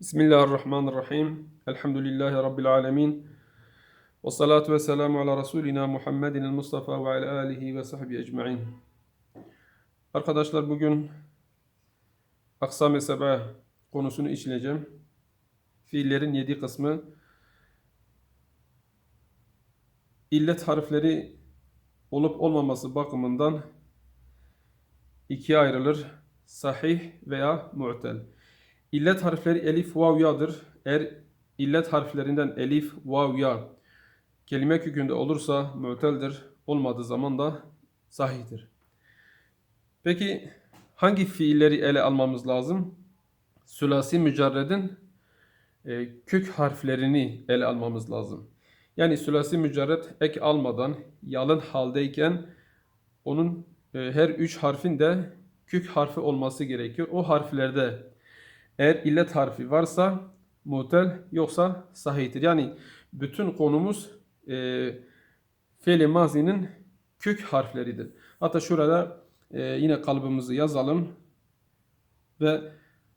Bismillahirrahmanirrahim. Elhamdülillahi Rabbil alemin. Ve salatu ve selamu ala Resulina Muhammedin el Mustafa ve ala alihi ve sahbihi ecma'in. Arkadaşlar bugün aksam-ı seba konusunu işleyeceğim. Fiillerin yedi kısmı. İllet harfleri olup olmaması bakımından ikiye ayrılır. Sahih veya mu'tel. İllet harfleri elif, vav, ya'dır. Eğer illet harflerinden elif, vav, ya kelime kökünde olursa mu'teldir. Olmadığı zaman da sahihtir. Peki hangi fiilleri ele almamız lazım? Sülasi mücerredin e, kök harflerini ele almamız lazım. Yani sülasi mücerred ek almadan yalın haldeyken onun e, her üç harfin de kök harfi olması gerekiyor. O harflerde eğer illet harfi varsa mutel yoksa sahihtir. Yani bütün konumuz e, fiil mazinin kök harfleridir. Hatta şurada e, yine kalıbımızı yazalım ve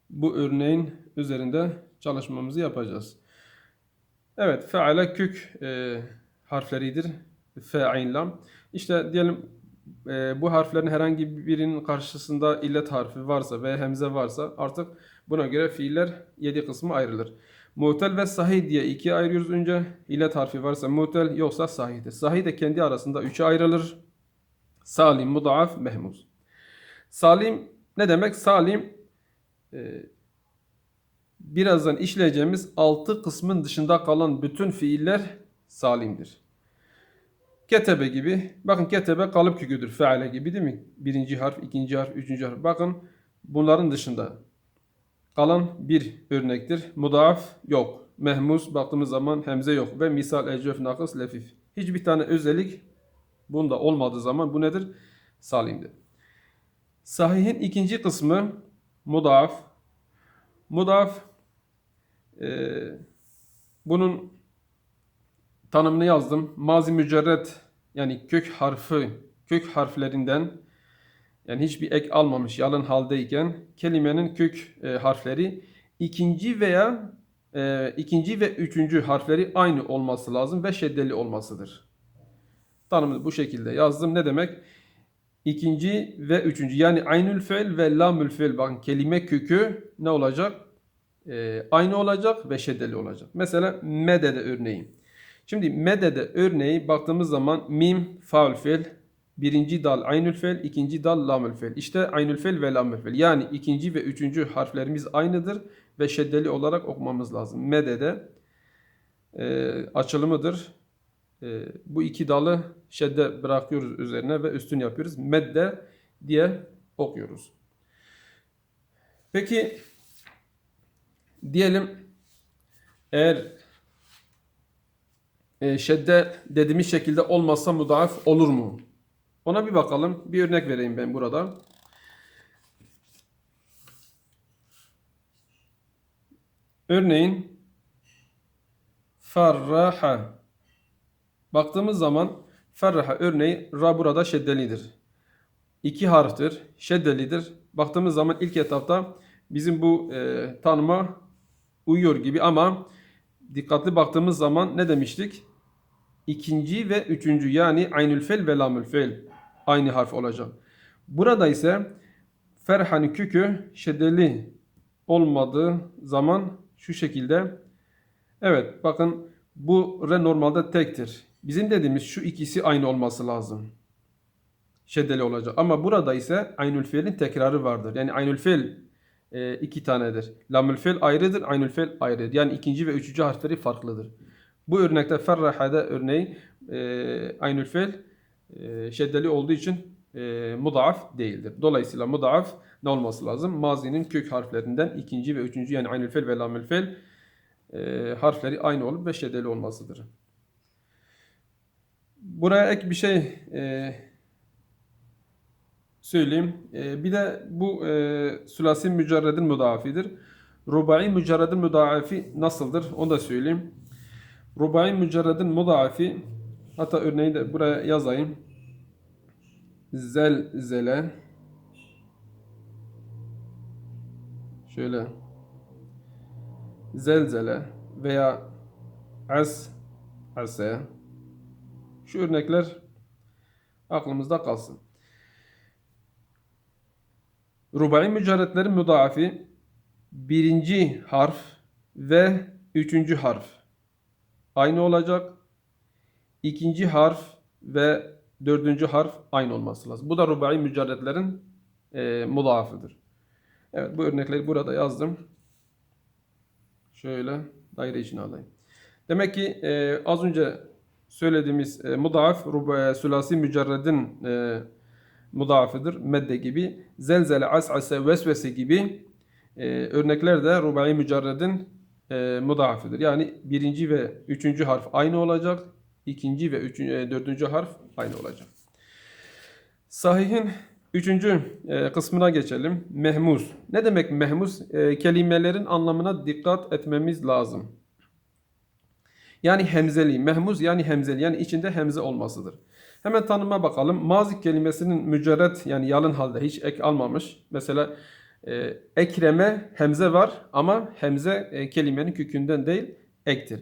bu örneğin üzerinde çalışmamızı yapacağız. Evet, feale kök e, harfleridir. Fe, ayn, lam. İşte diyelim e, bu harflerin herhangi birinin karşısında illet harfi varsa ve hemze varsa artık buna göre fiiller 7 kısmı ayrılır. Mutel ve sahih diye ikiye ayırıyoruz önce. İllet harfi varsa mutel yoksa sahihtir. Sahih de kendi arasında üçe ayrılır. Salim, mudaaf, mehmuz. Salim ne demek? Salim e, birazdan işleyeceğimiz altı kısmın dışında kalan bütün fiiller salimdir. Ketebe gibi. Bakın ketebe kalıp köküdür. Feale gibi değil mi? Birinci harf, ikinci harf, üçüncü harf. Bakın bunların dışında kalan bir örnektir. Mudaaf yok. Mehmus baktığımız zaman hemze yok. Ve misal ecvef, nakıs, lefif. Hiçbir tane özellik bunda olmadığı zaman bu nedir? Salimdir. Sahihin ikinci kısmı mudaaf. Mudaaf e, bunun tanımını yazdım. Mazi mücerret yani kök harfi, kök harflerinden yani hiçbir ek almamış yalın haldeyken kelimenin kök e, harfleri ikinci veya e, ikinci ve üçüncü harfleri aynı olması lazım ve şeddeli olmasıdır. Tanımını bu şekilde yazdım. Ne demek? İkinci ve üçüncü yani aynül fiil ve lamül fiil bakın kelime kökü ne olacak? E, aynı olacak ve şeddeli olacak. Mesela medede örneği. Şimdi medede örneği baktığımız zaman mim faul fiil, birinci dal aynül fiil, ikinci dal lamül fiil. İşte aynül fiil ve lamül fiil. Yani ikinci ve üçüncü harflerimiz aynıdır ve şeddeli olarak okumamız lazım. Medede e, açılımıdır. E, bu iki dalı şedde bırakıyoruz üzerine ve üstün yapıyoruz. Medde diye okuyoruz. Peki diyelim eğer e, şedde dediğimiz şekilde olmazsa mudaaf olur mu? Ona bir bakalım. Bir örnek vereyim ben burada. Örneğin farraha baktığımız zaman farraha örneği ra burada şeddelidir. İki harftir, şeddelidir. Baktığımız zaman ilk etapta bizim bu e, tanıma uyuyor gibi ama dikkatli baktığımız zaman ne demiştik? İkinci ve üçüncü yani aynül fel ve lamül fel aynı harf olacak. Burada ise ferhanı kükü şeddeli olmadığı zaman şu şekilde evet bakın bu re normalde tektir. Bizim dediğimiz şu ikisi aynı olması lazım. Şeddeli olacak. Ama burada ise aynül fiilin tekrarı vardır. Yani aynül fiil e, iki tanedir. Lamül fiil ayrıdır, aynül fiil ayrıdır. Yani ikinci ve üçüncü harfleri farklıdır. Bu örnekte ferrahada örneği e, aynül fiil e, şeddeli olduğu için e, mudaaf değildir. Dolayısıyla mudaaf ne olması lazım? Mazinin kök harflerinden ikinci ve üçüncü yani aynül fiil ve lamül fiil e, harfleri aynı olup ve şeddeli olmasıdır. Buraya ek bir şey e, söyleyeyim. E, bir de bu e, sülasi mücerredin müdafidir. Rubai mücerredin müdafi nasıldır? Onu da söyleyeyim. Rubai mücerredin mudaifi hatta örneği de buraya yazayım. Zel zele şöyle zelzele veya as, ase. Şu örnekler aklımızda kalsın. Rubai mücerretlerin müdaafi birinci harf ve üçüncü harf aynı olacak. İkinci harf ve dördüncü harf aynı olması lazım. Bu da rubai mücerretlerin e, mudaafıdır. Evet bu örnekleri burada yazdım. Şöyle daire içine alayım. Demek ki e, az önce söylediğimiz e, mudaaf rubai sülasi mücerredin e, mudaafıdır. Medde gibi. Zelzele, as'ase, vesvese gibi e, örnekler de rubai mücerredin e, mudaafıdır. Yani birinci ve üçüncü harf aynı olacak. İkinci ve üçüncü, e, dördüncü harf aynı olacak. Sahihin üçüncü e, kısmına geçelim. Mehmuz. Ne demek mehmuz? E, kelimelerin anlamına dikkat etmemiz lazım. Yani hemzeli. Mehmuz yani hemzeli. Yani içinde hemze olmasıdır. Hemen tanıma bakalım. Mazi kelimesinin mücerret yani yalın halde hiç ek almamış. Mesela e, ekreme hemze var ama hemze e, kelimenin kökünden değil ektir.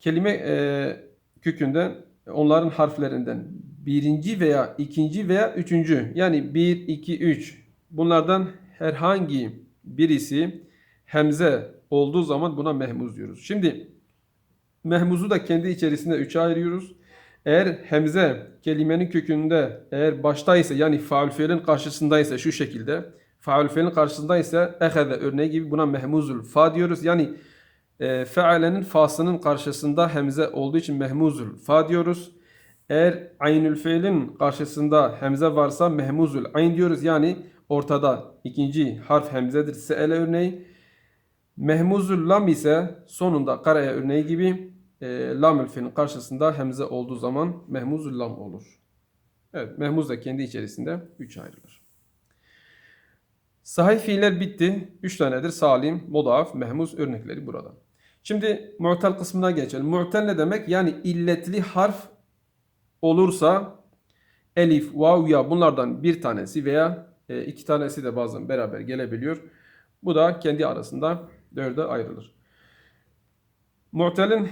Kelime e, kökünden onların harflerinden birinci veya ikinci veya üçüncü yani bir, iki, üç bunlardan herhangi birisi hemze olduğu zaman buna mehmuz diyoruz. Şimdi mehmuzu da kendi içerisinde üçe ayırıyoruz. Eğer hemze kelimenin kökünde eğer baştaysa yani faul fiilin karşısındaysa şu şekilde faul fiilin karşısındaysa ehede örneği gibi buna mehmuzul fa diyoruz. Yani e, fealenin fasının karşısında hemze olduğu için mehmuzul fa diyoruz. Eğer aynül fiilin karşısında hemze varsa mehmuzul ayn diyoruz. Yani ortada ikinci harf hemzedir. Se'ele örneği. Mehmuzul lam ise sonunda karaya örneği gibi e, lamül fiilin karşısında hemze olduğu zaman mehmuzul lam olur. Evet mehmuz da kendi içerisinde 3 ayrılır. Sahih fiiller bitti. 3 tanedir. Salim, mudaaf, mehmuz örnekleri burada. Şimdi mu'tel kısmına geçelim. Mu'tel ne demek? Yani illetli harf olursa elif, vav, ya bunlardan bir tanesi veya e, iki tanesi de bazen beraber gelebiliyor. Bu da kendi arasında dörde ayrılır. Mu'telin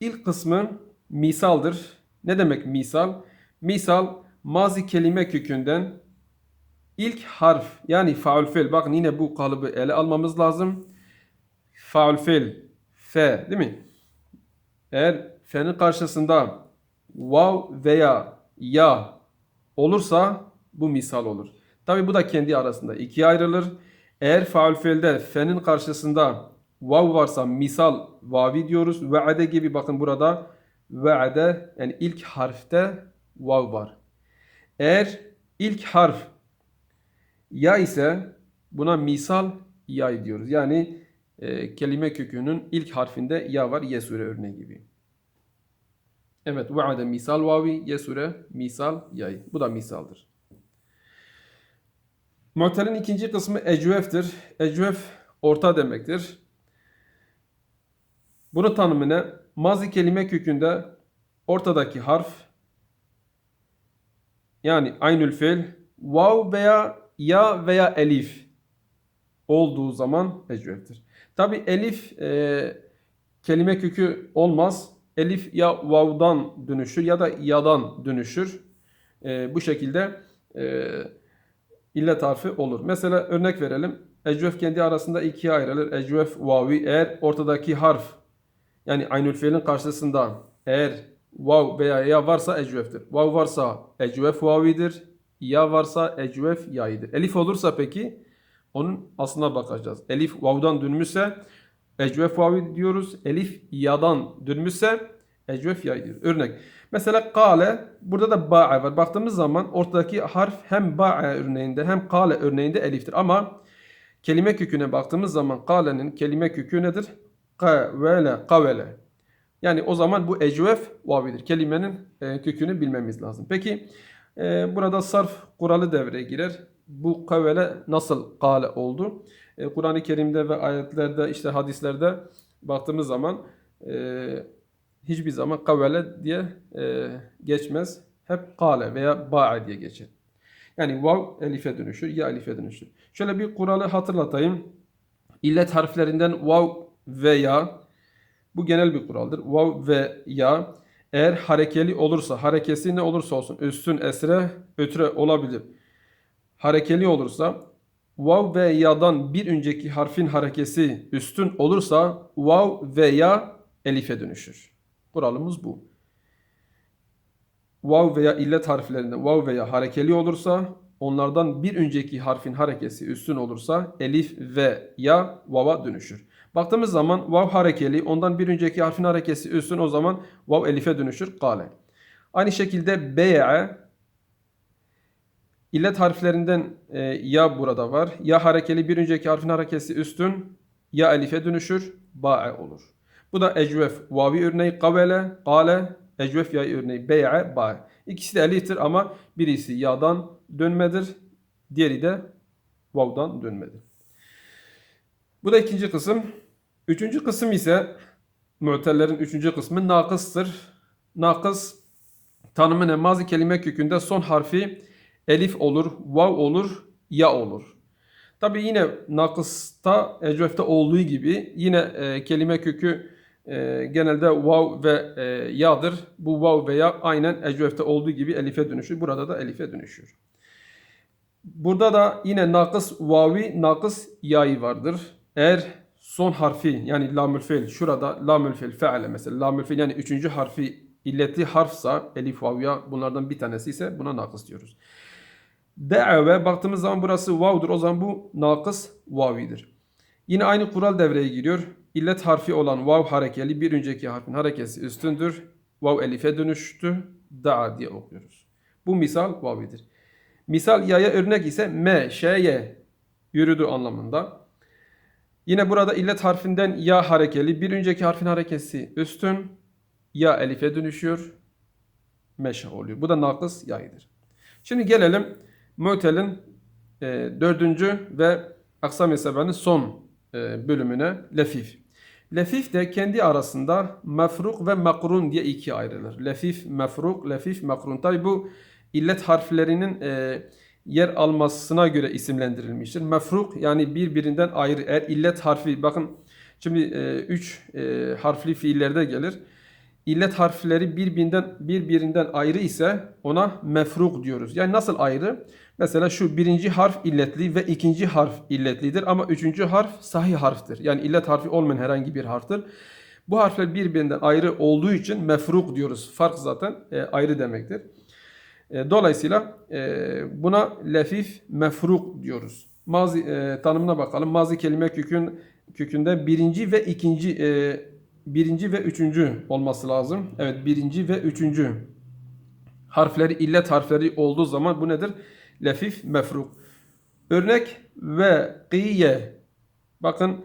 ilk kısmı misaldır. Ne demek misal? Misal mazi kelime kökünden ilk harf yani faul fiil. Bakın yine bu kalıbı ele almamız lazım. Faul fiil fe değil mi? Eğer fe'nin karşısında vav veya ya olursa bu misal olur. Tabi bu da kendi arasında ikiye ayrılır. Eğer faul fiilde fe'nin karşısında vav varsa misal vavi diyoruz. Ve'ade gibi bakın burada ve'ade yani ilk harfte vav var. Eğer ilk harf ya ise buna misal ya diyoruz. Yani e, kelime kökünün ilk harfinde ya var. Yesure örneği gibi. Evet. Ve'ade misal vavi. Yesure misal yay. Bu da misaldır. Mu'telin ikinci kısmı ecveftir. Ecvef orta demektir. Bunu tanımı ne? Mazi kelime kökünde ortadaki harf yani aynül fiil vav veya ya veya elif olduğu zaman ecveftir. Tabi elif e, kelime kökü olmaz. Elif ya vav'dan dönüşür ya da yadan dönüşür. E, bu şekilde e, illet harfi olur. Mesela örnek verelim. Ecvef kendi arasında ikiye ayrılır. Ecvef vavi eğer ortadaki harf yani aynül fiilin karşısında eğer vav veya ya varsa ecveftir. Vav varsa ecvef vavidir. Ya varsa ecvef yaydır. Elif olursa peki onun aslına bakacağız. Elif vav'dan dönmüşse ecvef vavi diyoruz. Elif yadan dönmüşse ecvef yaydır. Örnek. Mesela kale burada da ba'a var. Baktığımız zaman ortadaki harf hem ba'a örneğinde hem kale örneğinde eliftir. Ama kelime köküne baktığımız zaman kalenin kelime kökü nedir? Kavele, kavele. Yani o zaman bu ecvef vavidir. Kelimenin e, kökünü bilmemiz lazım. Peki e, burada sarf kuralı devreye girer. Bu kavele nasıl kale oldu? E, Kur'an-ı Kerim'de ve ayetlerde işte hadislerde baktığımız zaman e, hiçbir zaman kavele diye e, geçmez. Hep kale veya ba'a diye geçer. Yani vav elife dönüşür, ya elife dönüşür. Şöyle bir kuralı hatırlatayım. İllet harflerinden vav veya bu genel bir kuraldır. Vav ve ya eğer harekeli olursa, harekesi ne olursa olsun üstün esre ötüre olabilir. Harekeli olursa vav ve ya'dan bir önceki harfin harekesi üstün olursa vav ve ya elife dönüşür. Kuralımız bu. Vav veya illet harflerinde vav veya harekeli olursa onlardan bir önceki harfin harekesi üstün olursa elif ve ya vava dönüşür. Baktığımız zaman vav harekeli ondan bir önceki harfin harekesi üstün o zaman vav elife dönüşür kale. Aynı şekilde bey'e illet harflerinden e, ya burada var. Ya harekeli bir önceki harfin harekesi üstün ya elife dönüşür ba'e olur. Bu da ecvef vavi örneği kavele, kale, ecvef yay örneği bey'e, ba'e. İkisi de eliftir ama birisi ya'dan dönmedir. Diğeri de vav'dan dönmedir. Bu da ikinci kısım. Üçüncü kısım ise mütellerin üçüncü kısmı nakıstır. Nakıs tanımı ne? Mazi kelime kökünde son harfi elif olur, vav olur, ya olur. Tabi yine nakısta, ecvefte olduğu gibi yine e, kelime kökü e, genelde vav ve e, ya'dır. Bu vav ve ya aynen ecvefte olduğu gibi elife dönüşür. Burada da elife dönüşür. Burada da yine nakıs vavi, nakıs ya'yı vardır. Eğer son harfi yani lamül fiil şurada lamül fiil feale mesela lamül fiil yani üçüncü harfi illetli harfsa elif vav ya bunlardan bir tanesi ise buna nakıs diyoruz. De've baktığımız zaman burası vav'dur. O zaman bu nakıs vavidir. Yine aynı kural devreye giriyor. İllet harfi olan vav harekeli bir önceki harfin harekesi üstündür. Vav elife dönüştü. Da'a diye okuyoruz. Bu misal vavidir. Misal yaya örnek ise me, şeye yürüdü anlamında. Yine burada illet harfinden ya harekeli bir önceki harfin harekesi üstün. Ya elife dönüşüyor. Meşe oluyor. Bu da nakıs yayıdır. Şimdi gelelim Mötel'in e, dördüncü ve aksam hesabının son e, bölümüne lefif. Lefif de kendi arasında mefruk ve makrun diye ikiye ayrılır. Lefif, mefruk, lefif, makrun. Tabi bu illet harflerinin e, yer almasına göre isimlendirilmiştir. Mefruk yani birbirinden ayrı. Eğer illet harfi bakın şimdi e, üç e, harfli fiillerde gelir. İllet harfleri birbirinden birbirinden ayrı ise ona mefruk diyoruz. Yani nasıl ayrı? Mesela şu birinci harf illetli ve ikinci harf illetlidir ama üçüncü harf sahih harftir. Yani illet harfi olmayan herhangi bir harftir. Bu harfler birbirinden ayrı olduğu için mefruk diyoruz. Fark zaten e, ayrı demektir. E, dolayısıyla e, buna lefif mefruk diyoruz. Mazi e, tanımına bakalım. Mazi kelime kökün kökünde birinci ve ikinci birinci ve üçüncü olması lazım. Evet birinci ve üçüncü harfleri illet harfleri olduğu zaman bu nedir? Lefif mefruk. Örnek ve kiye. Bakın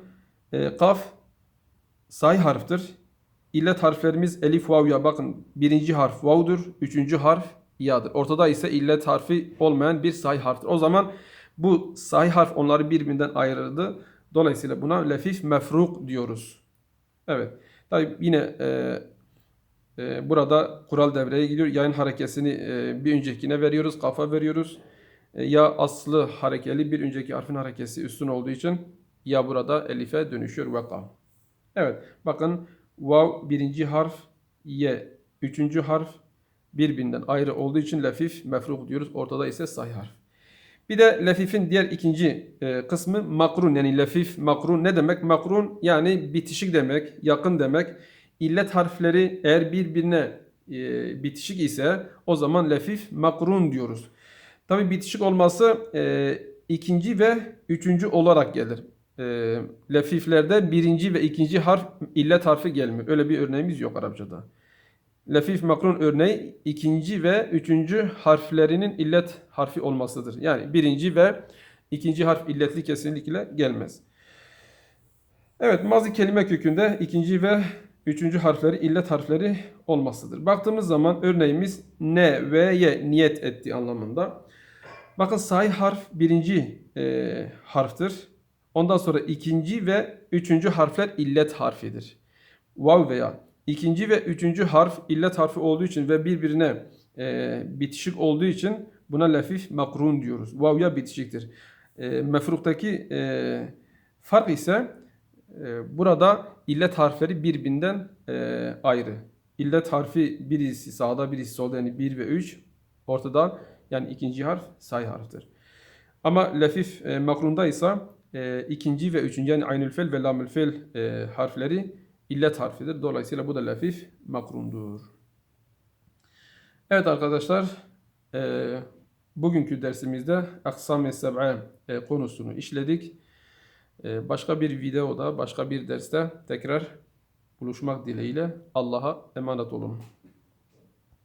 e, kaf say harftir. İllet harflerimiz elif vav ya. Bakın birinci harf vav'dur. Üçüncü harf ya'dır. Ortada ise illet harfi olmayan bir say harftir. O zaman bu say harf onları birbirinden ayırırdı. Dolayısıyla buna lefif mefruk diyoruz. Evet. Tabi yine e, e, burada kural devreye gidiyor. Yayın harekesini e, bir öncekine veriyoruz. Kafa veriyoruz. E, ya aslı harekeli bir önceki harfin harekesi üstün olduğu için ya burada elife dönüşüyor ve kal. Evet. Bakın vav birinci harf ye üçüncü harf birbirinden ayrı olduğu için lefif mefruk diyoruz. Ortada ise sahih harf. Bir de lefifin diğer ikinci e, kısmı makrun yani lefif makrun ne demek? Makrun yani bitişik demek, yakın demek. İllet harfleri eğer birbirine e, bitişik ise o zaman lefif makrun diyoruz. Tabi bitişik olması e, ikinci ve üçüncü olarak gelir. E, lefiflerde birinci ve ikinci harf illet harfi gelmiyor. Öyle bir örneğimiz yok Arapçada. Lefif makrun örneği ikinci ve üçüncü harflerinin illet harfi olmasıdır. Yani birinci ve ikinci harf illetli kesinlikle gelmez. Evet mazi kelime kökünde ikinci ve üçüncü harfleri illet harfleri olmasıdır. Baktığımız zaman örneğimiz ne ve ye niyet etti anlamında. Bakın sahih harf birinci e, harftir. Ondan sonra ikinci ve üçüncü harfler illet harfidir. Vav veya İkinci ve üçüncü harf illet harfi olduğu için ve birbirine e, bitişik olduğu için buna lefif makrun diyoruz. Vavya bitişiktir. E, mefruktaki e, fark ise E, burada illet harfleri birbirinden e, ayrı. İllet harfi birisi sağda birisi solda yani 1 ve 3 ortada yani ikinci harf say harftir. Ama lefif e, makrunda ise e, ikinci ve üçüncü yani aynül fel ve lamül fel e, harfleri illet harfidir. Dolayısıyla bu da lefif makrundur. Evet arkadaşlar e, bugünkü dersimizde aksam-ı seb'e e, konusunu işledik. E, başka bir videoda, başka bir derste tekrar buluşmak dileğiyle Allah'a emanet olun.